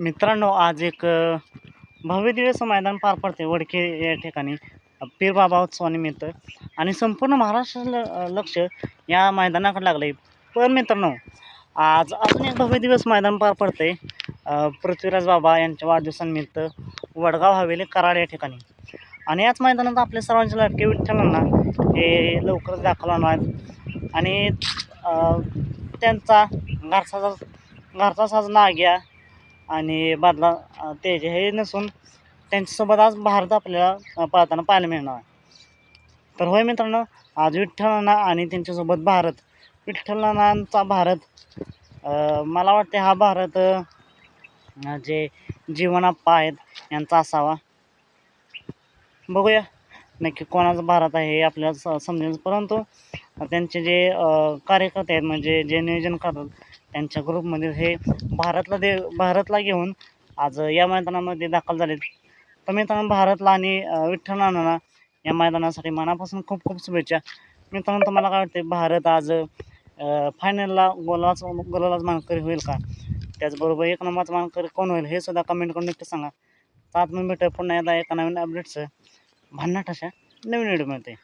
मित्रांनो आज एक अ, भव्य दिवस मैदान पार पडते वडके या ठिकाणी. पीर बाबा उत्सवानिमित्त आणि संपूर्ण महाराष्ट्राचं ल- लक्ष या मैदानाकडे लागलं आहे पण मित्रांनो आज अजून एक भव्य दिवस मैदान पार पडते. पृथ्वीराज बाबा यांच्या वाढदिवसानिमित्त वडगाव हवेली कराड या ठिकाणी. आणि याच मैदानात आपल्या सर्वांचे लाटके विठ्ठलांना हे लवकरच दाखल होणार आहेत. आणि त्यांचा घरचा घरचा साज नाग्या आणि बादला त्याचे हे नसून त्यांच्यासोबत आज भारत आपल्याला अ, पळताना पाहायला मिळणार आहे. तर होय मित्रांनो आज विठ्ठलांना आणि त्यांच्यासोबत भारत विठ्ठलांचा भारत मला वाटते हा भारत जे जीवनाप्पा आहेत यांचा असावा. बघूया नक्की कोणाचा भारत आहे हे आपल्याला स समजेल. परंतु त्यांचे जे कार्यकर्ते आहेत म्हणजे जे नियोजन करतात त्यांच्या ग्रुपमध्ये हे भारतला दे भारतला घेऊन आज या मैदानामध्ये दाखल झालेत. तर मित्रांनो भारतला आणि विठ्ठल विठ्ठलांना या मैदानासाठी मनापासून खूप खूप शुभेच्छा. मित्रांनो तुम्हाला काय वाटते भारत आज फायनलला गोलाच गोलालाच मानकरी होईल का? त्याचबरोबर एक नंबरचा मानकरी कोण होईल हे सुद्धा कमेंट करून नक्की सांगा. तर आता मी भेटूया पुन्हा एकदा एका नवीन अपडेटचं भन्नाट अशा नवीन व्हिडिओ मिळते